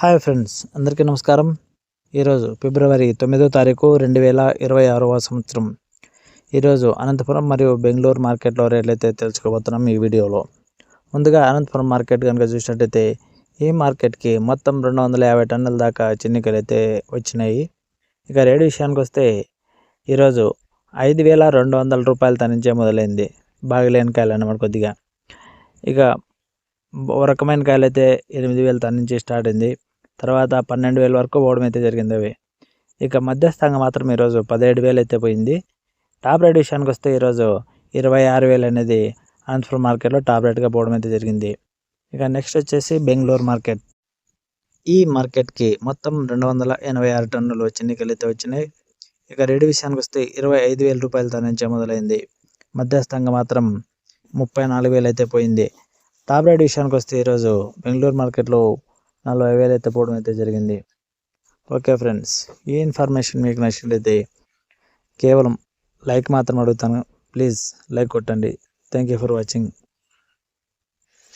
Hi friends అందరికీ నమస్కారం. ఈరోజు ఫిబ్రవరి తొమ్మిదో తారీఖు రెండు వేల ఇరవై ఆరవ సంవత్సరం. ఈరోజు అనంతపురం మరియు బెంగళూరు మార్కెట్లో రేట్లు అయితే తెలుసుకోబోతున్నాం ఈ వీడియోలో. ముందుగా అనంతపురం మార్కెట్ కనుక చూసినట్టయితే ఈ మార్కెట్కి మొత్తం రెండు వందల యాభై టన్నుల దాకా చిన్నికలు అయితే వచ్చినాయి. ఇక రేటు విషయానికి వస్తే ఈరోజు ఐదు వేల రెండు వందల రూపాయలతో నుంచే మొదలైంది. బాగలేని కాయలు అన్నమాట కొద్దిగా. ఇక ఓ రకమైన కాయలు అయితే ఎనిమిది వేల తన నుంచి స్టార్ట్ అయింది. తర్వాత పన్నెండు వేల వరకు పోవడం అయితే జరిగింది అవి. ఇక మధ్యస్థంగా మాత్రం ఈరోజు పదిహేడు వేలు అయితే పోయింది. టాప్ రేట్ విషయానికి వస్తే ఈరోజు ఇరవై ఆరు వేలు అనేది అనంతపురం మార్కెట్లో టాప్ రేట్గా పోవడం అయితే జరిగింది. ఇక నెక్స్ట్ వచ్చేసి బెంగళూరు మార్కెట్. ఈ మార్కెట్కి మొత్తం రెండు వందల ఎనభై ఆరు టన్నులు చిన్నికలు అయితే వచ్చినాయి. ఇక రేటు విషయానికి వస్తే ఇరవై ఐదు వేల రూపాయలతో నుంచే మొదలైంది. మధ్యస్థంగా మాత్రం ముప్పై నాలుగు వేలు అయితే పోయింది. టాప్ రేట్ విషయానికి వస్తే ఈరోజు బెంగళూరు మార్కెట్లో నలభై వేలు అయితే పోవడం అయితే జరిగింది. ఓకే ఫ్రెండ్స్ ఈ ఇన్ఫర్మేషన్ మీకు నచ్చినట్లయితే కేవలం లైక్ మాత్రం అడుగుతాను. ప్లీజ్ లైక్ కొట్టండి. Thank you for watching.